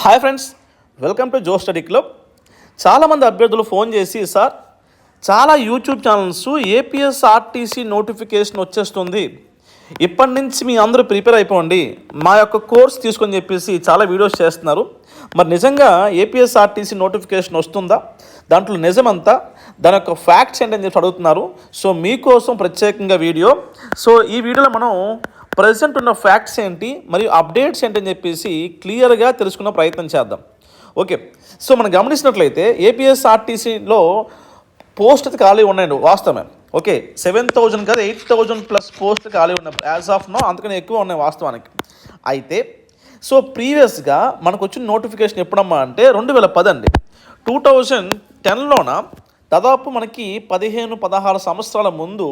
Hi friends welcome to జో study club. చాలామంది అభ్యర్థులు ఫోన్ చేసి సార్ చాలా యూట్యూబ్ ఛానల్స్ ఏపీఎస్ఆర్టీసీ నోటిఫికేషన్ వచ్చేస్తుంది. ఇప్పటి నుంచి మీ అందరూ ప్రిపేర్ అయిపోండి. మా యొక్క కోర్స్ తీసుకొని చెప్పేసి చాలా వీడియోస్ చేస్తున్నారు. మరి నిజంగా ఏపీఎస్ఆర్టీసీ నోటిఫికేషన్ వస్తుందా? దాంట్లో నిజమంతా దాని యొక్క ఫ్యాక్ట్స్ ఏంటని చెప్పి అడుగుతున్నారు. సో మీకోసం ప్రత్యేకంగా వీడియో. సో ఈ వీడియోలో మనం ప్రజెంట్ ఉన్న ఫ్యాక్ట్స్ ఏంటి మరియు అప్డేట్స్ ఏంటని చెప్పేసి క్లియర్గా తెలుసుకున్న ప్రయత్నం చేద్దాం. ఓకే సో మనం గమనించినట్లయితే ఏపీఎస్ఆర్టీసీలో పోస్ట్ ఖాళీ ఉన్నాయండి వాస్తవమే. ఓకే సెవెన్ థౌజండ్ కాదు ఎయిట్ థౌజండ్ ప్లస్ పోస్ట్ ఖాళీ ఉన్నాయి. యాజ్ ఆఫ్ నో అంతకనే ఎక్కువ ఉన్నాయి వాస్తవానికి. అయితే సో ప్రీవియస్గా మనకు వచ్చిన నోటిఫికేషన్ ఎప్పుడమ్మా అంటే రెండు వేల పది అండి. టూ థౌజండ్ టెన్లోన దాదాపు మనకి పదిహేను పదహారు సంవత్సరాల ముందు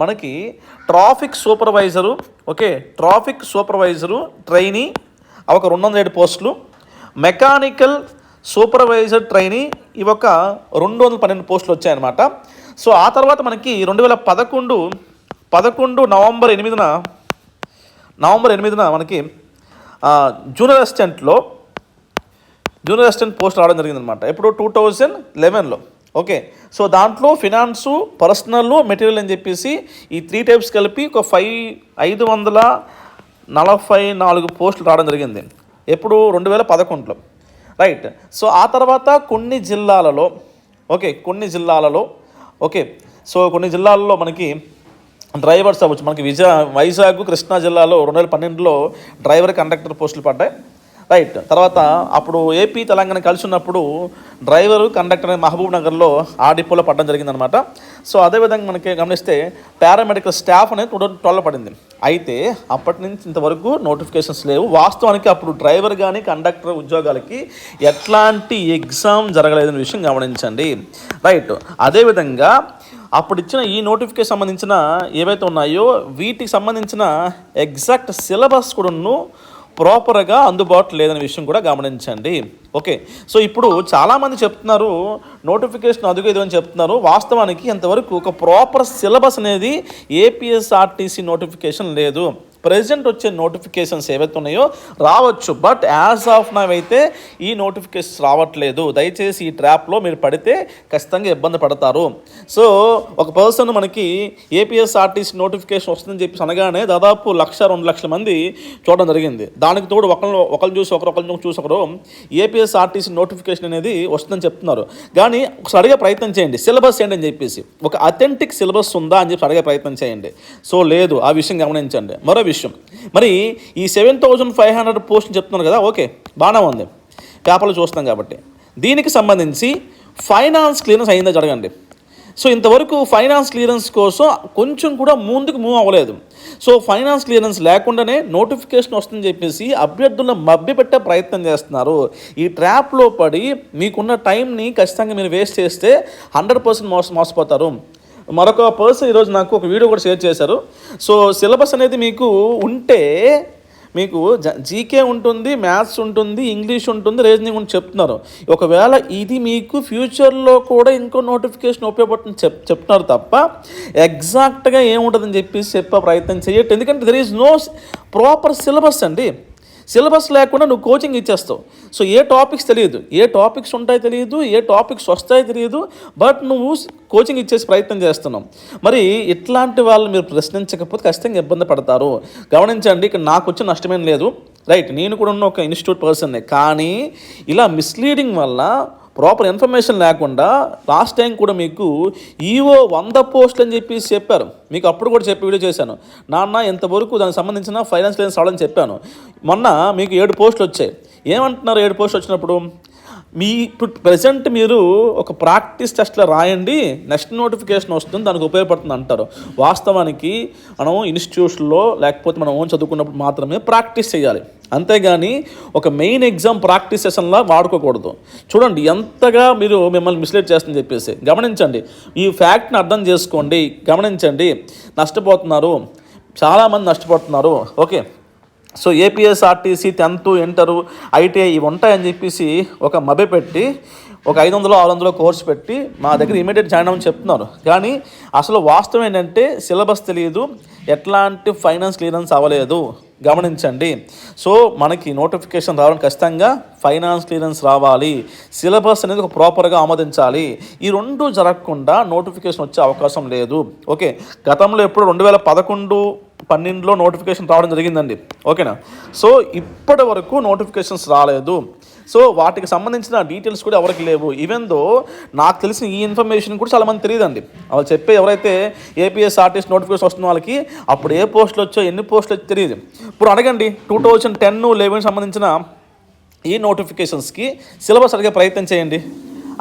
మనకి traffic supervisor okay traffic supervisor trainee ఒక రెండు వందల ఏడు పోస్టులు మెకానికల్ సూపర్వైజర్ ట్రైనీ ఇవి ఒక రెండు వందల పన్నెండు పోస్టులు వచ్చాయన్నమాట. సో ఆ తర్వాత మనకి రెండు వేల పదకొండు పదకొండు నవంబర్ ఎనిమిదిన నవంబర్ ఎనిమిదిన మనకి జూనియర్ అసిస్టెంట్లో జూనియర్ అసిస్టెంట్ పోస్ట్ రావడం జరిగిందనమాట ఎప్పుడు? టూ థౌజండ్ లెవెన్లో. ఓకే. సో దాంట్లో ఫినాన్సు పర్సనల్ మెటీరియల్ అని చెప్పేసి ఈ త్రీ టైప్స్ కలిపి ఒక ఫైవ్ ఐదు వందల నలభై నాలుగు పోస్టులు రావడం జరిగింది. ఎప్పుడు? రెండు వేల పదకొండులో. రైట్. సో ఆ తర్వాత కొన్ని జిల్లాలలో ఓకే కొన్ని జిల్లాలలో ఓకే. సో కొన్ని జిల్లాలలో మనకి డ్రైవర్స్ అవ్వచ్చు. మనకి విజయ వైజాగ్ కృష్ణా జిల్లాలో రెండు వేల పన్నెండులో డ్రైవర్ కండక్టర్ పోస్టులు పడ్డాయి. రైట్ తర్వాత అప్పుడు ఏపీ తెలంగాణ కలిసి ఉన్నప్పుడు డ్రైవరు కండక్టర్ అనే మహబూబ్ నగర్లో ఆ డిపోలో పడడం జరిగిందనమాట సో అదేవిధంగా మనకి గమనిస్తే పారామెడికల్ స్టాఫ్ అనేది టూ ట్వెల్వ్ పడింది అయితే అప్పటి నుంచి ఇంతవరకు నోటిఫికేషన్స్ లేవు. వాస్తవానికి అప్పుడు డ్రైవర్ కానీ కండక్టర్ ఉద్యోగాలకి ఎట్లాంటి ఎగ్జామ్ జరగలేదనే విషయం గమనించండి. రైట్ అదేవిధంగా అప్పుడు ఇచ్చిన ఈ నోటిఫికేషన్ సంబంధించిన ఏవైతే ఉన్నాయో వీటికి సంబంధించిన ఎగ్జాక్ట్ సిలబస్ కూడాను ప్రాపర్గా అందుబాటులో లేదనే విషయం కూడా గమనించండి. ఓకే. సో ఇప్పుడు చాలామంది చెప్తున్నారు నోటిఫికేషన్ అదుగు ఇది అని చెప్తున్నారు. వాస్తవానికి ఇంతవరకు ఒక ప్రాపర్ సిలబస్ అనేది ఏపీఎస్ఆర్టీసీ నోటిఫికేషన్ లేదు. ప్రజెంట్ వచ్చే నోటిఫికేషన్స్ ఏవైతే ఉన్నాయో రావచ్చు. బట్ యాజ్ ఆఫ్ నవ్ అయితే ఈ నోటిఫికేషన్స్ రావట్లేదు. దయచేసి ఈ ట్రాప్లో మీరు పడితే ఖచ్చితంగా ఇబ్బంది పడతారు. సో ఒక పర్సన్ మనకి ఏపీఎస్ఆర్టీసీ నోటిఫికేషన్ వస్తుందని చెప్పి అనగానే దాదాపు లక్ష రెండు లక్షల మంది చూడడం జరిగింది. దానికి తోడు ఒకళ్ళు ఒకళ్ళు చూసి ఒకరు ఒకళ్ళు చూసి ఒకరు ఏపీఎస్ఆర్టీసీ నోటిఫికేషన్ అనేది వస్తుందని చెప్తున్నారు. కానీ ఒకసారి అడిగే ప్రయత్నం చేయండి. సిలబస్ ఏంటి అని చెప్పేసి. ఒక అథెంటిక్ సిలబస్ ఉందా అని చెప్పి అడిగే ప్రయత్నం చేయండి. సో లేదు ఆ విషయం గమనించండి. మరో విషయం. మరి ఈ seven thousand five hundred post చెప్తున్నారు కదా ఓకే బాగానే ఉంది. పేపర్లు చూస్తాం కాబట్టి. దీనికి సంబంధించి ఫైనాన్స్ క్లియరెన్స్ అయిందా జరగండి. సో ఇంతవరకు ఫైనాన్స్ క్లియరెన్స్ కోసం కొంచెం కూడా ముందుకు మూవ్ అవ్వలేదు. సో ఫైనాన్స్ క్లియరెన్స్ లేకుండానే నోటిఫికేషన్ వస్తుందని చెప్పేసి అభ్యర్థులను మభ్యపెట్టే ప్రయత్నం చేస్తున్నారు. ఈ ట్రాప్లో పడి మీకున్న టైంని ఖచ్చితంగా మీరు వేస్ట్ చేస్తే హండ్రెడ్ పర్సెంట్ మోస మోసపోతారు. మరొక పర్సన్ ఈరోజు నాకు ఒక వీడియో కూడా షేర్ చేశారు. సో సిలబస్ అనేది మీకు ఉంటే మీకు జ జీకే ఉంటుంది మ్యాథ్స్ ఉంటుంది ఇంగ్లీష్ ఉంటుంది రీజనింగ్ ఉంటుంది చెప్తున్నారు. ఒకవేళ ఇది మీకు ఫ్యూచర్లో కూడా ఇంకో నోటిఫికేషన్ ఉపయోగపడుతుంది చెప్ చెప్తున్నారు తప్ప ఎగ్జాక్ట్గా ఏముంటుందని చెప్పేసి చెప్పే ప్రయత్నం చేయట్టు ఎందుకంటే there is no proper syllabus అండి. సిలబస్ లేకుండా నువ్వు కోచింగ్ ఇచ్చేస్తావు. సో ఏ టాపిక్స్ తెలియదు. ఏ టాపిక్స్ ఉంటాయో తెలియదు ఏ టాపిక్స్ వస్తాయో తెలియదు బట్ నువ్వు కోచింగ్ ఇచ్చేసి ప్రయత్నం చేస్తున్నావు. మరి ఇట్లాంటి వాళ్ళు మీరు ప్రశ్నించకపోతే ఖచ్చితంగా ఇబ్బంది పడతారు. గమనించండి ఇక్కడ నాకు వచ్చిన నష్టమేం లేదు. రైట్ నేను కూడా ఉన్న ఒక ఇన్స్టిట్యూట్ పర్సన్నే. కానీ ఇలా మిస్లీడింగ్ వల్ల ప్రాపర్ ఇన్ఫర్మేషన్ లేకుండా లాస్ట్ టైం కూడా మీకు ఈవో వంద పోస్టులు అని చెప్పేసి చెప్పారు. మీకు అప్పుడు కూడా చెప్పి వీడియో చేశాను. నాన్న ఇంతవరకు దానికి సంబంధించిన ఫైనాన్స్ క్లియరెన్స్ రావాలని చెప్పాను. మొన్న మీకు ఏడు పోస్టులు వచ్చాయి. ఏమంటున్నారు ఏడు పోస్టులు వచ్చినప్పుడు? మీ ఇప్పుడు ప్రజెంట్ మీరు ఒక ప్రాక్టీస్ టెస్ట్లో రాయండి నెక్స్ట్ నోటిఫికేషన్ వస్తుంది దానికి ఉపయోగపడుతుంది అంటారు. వాస్తవానికి మనం ఇన్స్టిట్యూషన్లో లేకపోతే మనం ఓన్ చదువుకున్నప్పుడు మాత్రమే ప్రాక్టీస్ చేయాలి. అంతేగాని ఒక మెయిన్ ఎగ్జామ్ ప్రాక్టీస్ సెషన్లా వాడుకోకూడదు. చూడండి ఎంతగా మీరు మిమ్మల్ని మిస్లీడ్ చేస్తుందని చెప్పేసి. గమనించండి ఈ ఫ్యాక్ట్ని అర్థం చేసుకోండి. గమనించండి నష్టపోతున్నారు చాలామంది నష్టపోతున్నారు. Okay. So APSRTC tenth inter ITI ఇవి ఉంటాయని చెప్పేసి ఒక మభ్య పెట్టి ఒక ఐదు వందలు ఆరు వందలు కోర్స్ పెట్టి మా దగ్గర ఇమీడియట్ జాయిన్ అవ్వని చెప్తున్నారు. కానీ అసలు వాస్తవం ఏంటంటే సిలబస్ తెలియదు ఎట్లాంటి ఫైనాన్స్ క్లియరెన్స్ అవ్వలేదు. గమనించండి. సో మనకి నోటిఫికేషన్ రావడం ఖచ్చితంగా ఫైనాన్స్ క్లియరెన్స్ రావాలి. సిలబస్ అనేది ఒక ప్రాపర్గా ఆమోదించాలి. ఈ రెండు జరగకుండా నోటిఫికేషన్ వచ్చే అవకాశం లేదు. ఓకే గతంలో ఎప్పుడు రెండు వేల పదకొండు పన్నెండులో నోటిఫికేషన్ రావడం జరిగిందండి. ఓకేనా? సో ఇప్పటి వరకు నోటిఫికేషన్స్ రాలేదు. సో వాటికి సంబంధించిన డీటెయిల్స్ కూడా ఎవరికి లేవు. ఈవెన్ దో నాకు తెలిసిన ఈ ఇన్ఫర్మేషన్ కూడా చాలా మంది తెలియదండి. వాళ్ళు చెప్పే ఎవరైతే ఏపీఎస్ ఆర్టిస్ట్ నోటిఫికేషన్ వస్తున్న వాళ్ళకి అప్పుడు ఏ పోస్టులు వచ్చో ఎన్ని పోస్టులు వచ్చో తెలియదు. ఇప్పుడు అడగండి. టూ థౌజండ్ టెన్ లెవెన్ సంబంధించిన ఈ నోటిఫికేషన్స్కి సిలబస్ అడిగే ప్రయత్నం చేయండి.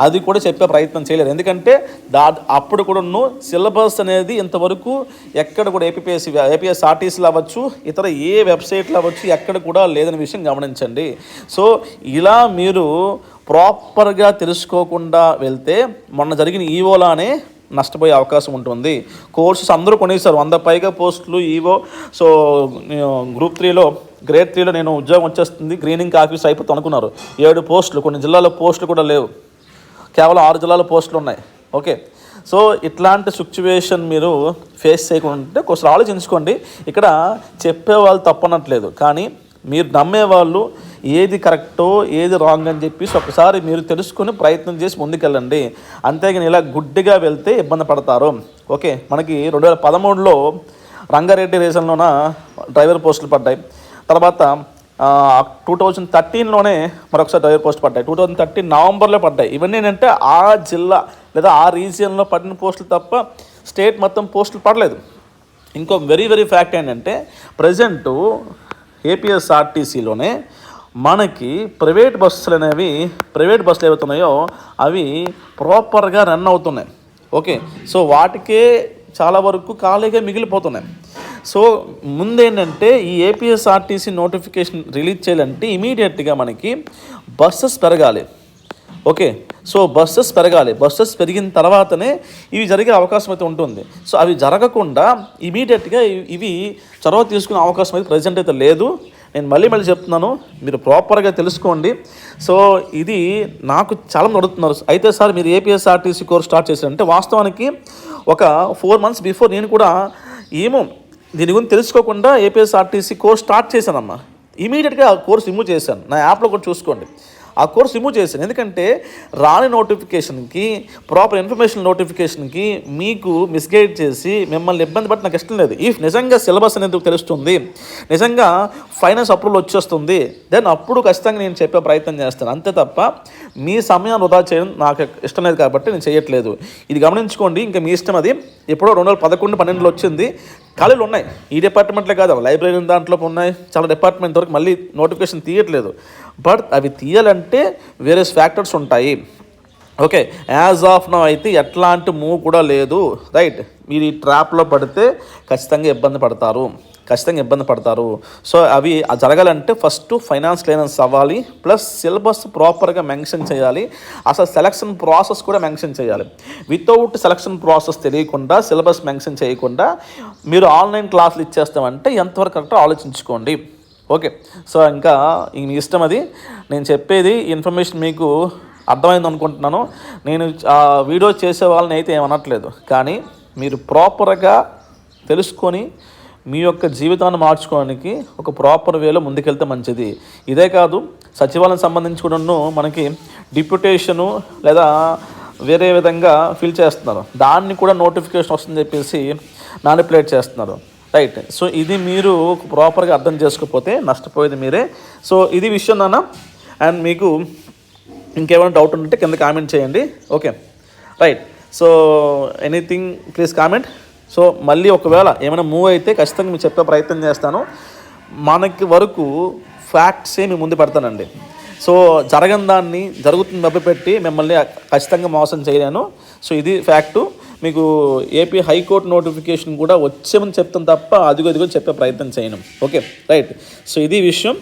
అది కూడా చెప్పే ప్రయత్నం చేయలేరు. ఎందుకంటే దా అప్పుడు కూడా సిలబస్ అనేది ఇంతవరకు ఎక్కడ కూడా ఏపీఎస్సి ఏపీఎస్ ఆర్టీసీలు అవ్వచ్చు ఇతర ఏ వెబ్సైట్లు అవ్వచ్చు ఎక్కడ కూడా లేదనే విషయం గమనించండి. సో ఇలా మీరు ప్రాపర్గా తెలుసుకోకుండా వెళ్తే మొన్న జరిగిన ఈవోలానే నష్టపోయే అవకాశం ఉంటుంది. కోర్సెస్ అందరూ కొనేసారు వంద పైగా పోస్టులు ఈవో సో గ్రూప్ త్రీలో గ్రేడ్ త్రీలో నేను ఉద్యోగం వచ్చేస్తుంది. గ్రీనింగ్ ఆఫీస్ అయిపోతుంది అనుకున్నారు. ఏడు పోస్టులు కొన్ని జిల్లాలో పోస్టులు కూడా లేవు. కేవలం ఆరు జిల్లాల పోస్టులు ఉన్నాయి. ఓకే. సో ఇట్లాంటి సిచ్యువేషన్ మీరు ఫేస్ చేయకుండా ఉంటే కొంచెం ఆలోచించుకోండి. ఇక్కడ చెప్పేవాళ్ళు తప్పనట్లేదు. కానీ మీరు నమ్మేవాళ్ళు ఏది కరెక్టో ఏది రాంగ్ అని చెప్పేసి ఒకసారి మీరు తెలుసుకుని ప్రయత్నం చేసి ముందుకెళ్ళండి. అంతేగాని ఇలా గుడ్డిగా వెళ్తే ఇబ్బంది పడతారు. ఓకే. మనకి రెండు వేల పదమూడులో రంగారెడ్డి రీజన్లోన డ్రైవర్ పోస్టులు పడ్డాయి. తర్వాత టూ థౌజండ్ థర్టీన్లోనే మరొకసారి డ్రైవర్ పోస్ట్ పడ్డాయి. టూ థౌజండ్ థర్టీన్ నవంబర్లో పడ్డాయి. ఇవన్నీ ఏంటంటే ఆ జిల్లా లేదా ఆ రీజియన్లో పడిన పోస్టులు తప్ప స్టేట్ మొత్తం పోస్టులు పడలేదు. ఇంకో వెరీ వెరీ ఫ్యాక్ట్ ఏంటంటే ప్రజెంటు ఏపీఎస్ఆర్టీసీలోనే మనకి ప్రైవేట్ బస్సులు అనేవి ప్రైవేట్ బస్సులు ఏవైతున్నాయో అవి ప్రాపర్గా రన్ అవుతున్నాయి. ఓకే. సో వాటికే చాలా వరకు ఖాళీగా మిగిలిపోతున్నాయి. సో ముందేంటంటే ఈ ఏపీఎస్ఆర్టీసీ నోటిఫికేషన్ రిలీజ్ చేయాలంటే ఇమీడియట్గా మనకి బస్సెస్ పెరగాలి. ఓకే? సో బస్సెస్ పెరగాలి. బస్సెస్ పెరిగిన తర్వాతనే ఇవి జరిగే అవకాశం అయితే ఉంటుంది. సో అవి జరగకుండా ఇమీడియట్గా ఇవి చొరవ తీసుకునే అవకాశం అయితే ప్రజెంట్ అయితే లేదు. నేను మళ్ళీ మళ్ళీ చెప్తున్నాను. మీరు ప్రాపర్గా తెలుసుకోండి. సో ఇది నాకు చాలా మంది అడుగుతున్నారు అయితే సార్ మీరు ఏపీఎస్ఆర్టీసీ కోర్స్ స్టార్ట్ చేశారంటే వాస్తవానికి ఒక ఫోర్ మంత్స్ బిఫోర్ నేను కూడా ఏమో దీని గురించి తెలుసుకోకుండా ఏపీఎస్ఆర్టీసీ కోర్స్ స్టార్ట్ చేశానమ్మా. ఇమీడియట్గా ఆ కోర్స్ రిమూవ్ చేశాను. నా యాప్లో కూడా చూసుకోండి. ఆ కోర్స్ రిమూవ్ చేశాను. ఎందుకంటే రాని నోటిఫికేషన్కి ప్రాపర్ ఇన్ఫర్మేషన్ నోటిఫికేషన్కి మీకు మిస్గైడ్ చేసి మిమ్మల్ని ఇబ్బంది పట్టి నాకు ఇష్టం లేదు. ఇఫ్ నిజంగా సిలబస్ అనేది తెలుస్తుంది నిజంగా ఫైనాన్స్ అప్రూవల్ వచ్చేస్తుంది దెన్ అప్పుడు ఖచ్చితంగా నేను చెప్పే ప్రయత్నం చేస్తాను. అంతే తప్ప మీ సమయాన్ని వృధా చేయడం నాకు ఇష్టం లేదు కాబట్టి నేను చేయట్లేదు. ఇది గమనించుకోండి. ఇంకా మీ ఇష్టం అది. ఎప్పుడో రెండు వేల పదకొండు పన్నెండులో వచ్చింది. ఖాళీలు ఉన్నాయి. ఈ డిపార్ట్మెంట్లే కాదు లైబ్రరీ దాంట్లో ఉన్నాయి. చాలా డిపార్ట్మెంట్ వరకు మళ్ళీ నోటిఫికేషన్ తీయట్లేదు. బట్ అవి తీయాలంటే వేరే ఫ్యాక్టర్స్ ఉంటాయి. ఓకే యాజ్ ఆఫ్ నౌ అయితే ఎట్లాంటి మూవ్ కూడా లేదు. రైట్ మీరు ఈ ట్రాప్లో పడితే ఖచ్చితంగా ఇబ్బంది పడతారు. ఖచ్చితంగా ఇబ్బంది పడతారు. సో అవి జరగాలంటే ఫస్ట్ ఫైనాన్స్ క్లియరెన్స్ అవ్వాలి. ప్లస్ సిలబస్ ప్రాపర్గా మెన్షన్ చేయాలి. అసలు సెలక్షన్ ప్రాసెస్ కూడా మెన్షన్ చేయాలి. వితౌట్ సెలక్షన్ ప్రాసెస్ తెలియకుండా సిలబస్ మెన్షన్ చేయకుండా మీరు ఆన్లైన్ క్లాసులు ఇచ్చేస్తామంటే ఎంతవరకు కరెక్టో ఆలోచించుకోండి. ఓకే. సో ఇంకా మీ ఇష్టం అది. నేను చెప్పేది ఇన్ఫర్మేషన్ మీకు అర్థమైంది అనుకుంటున్నాను. నేను ఆ వీడియో చేసే వాళ్ళని అయితే ఏమనట్లేదు కానీ మీరు ప్రాపర్గా తెలుసుకొని మీ యొక్క జీవితాన్ని మార్చుకోవడానికి ఒక ప్రాపర్ వేలో ముందుకెళ్తే మంచిది. ఇదే కాదు సచివాలయం సంబంధించి కూడా మనకి డిప్యుటేషను లేదా వేరే విధంగా ఫిల్ చేస్తున్నారు. దాన్ని కూడా నోటిఫికేషన్ వస్తుందని చెప్పేసి నానిపులేట్ చేస్తున్నారు. రైట్ సో ఇది మీరు ప్రాపర్గా అర్థం చేసుకోకపోతే నష్టపోయేది మీరే. సో ఇది విషయం నాన్న. అండ్ మీకు ఇంకేమైనా డౌట్ ఉంటే కింద కామెంట్ చేయండి. Okay right so anything please comment so మళ్ళీ ఒకవేళ ఏమైనా మూవ్ అయితే ఖచ్చితంగా మీకు చెప్పే ప్రయత్నం చేస్తాను. మనకి వరకు ఫ్యాక్ట్సే మీ ముందు పెడతానండి. సో జరగని దాన్ని జరుగుతుంది పెట్టి మిమ్మల్ని ఖచ్చితంగా మోసం చేయలేను. సో ఇది ఫ్యాక్టు మీకు ఏపీ హైకోర్టు నోటిఫికేషన్ కూడా వచ్చేమని చెప్తాను తప్ప అదిగో అదిగో చెప్పే ప్రయత్నం చేయను. ఓకే రైట్ సో ఇది విషయం.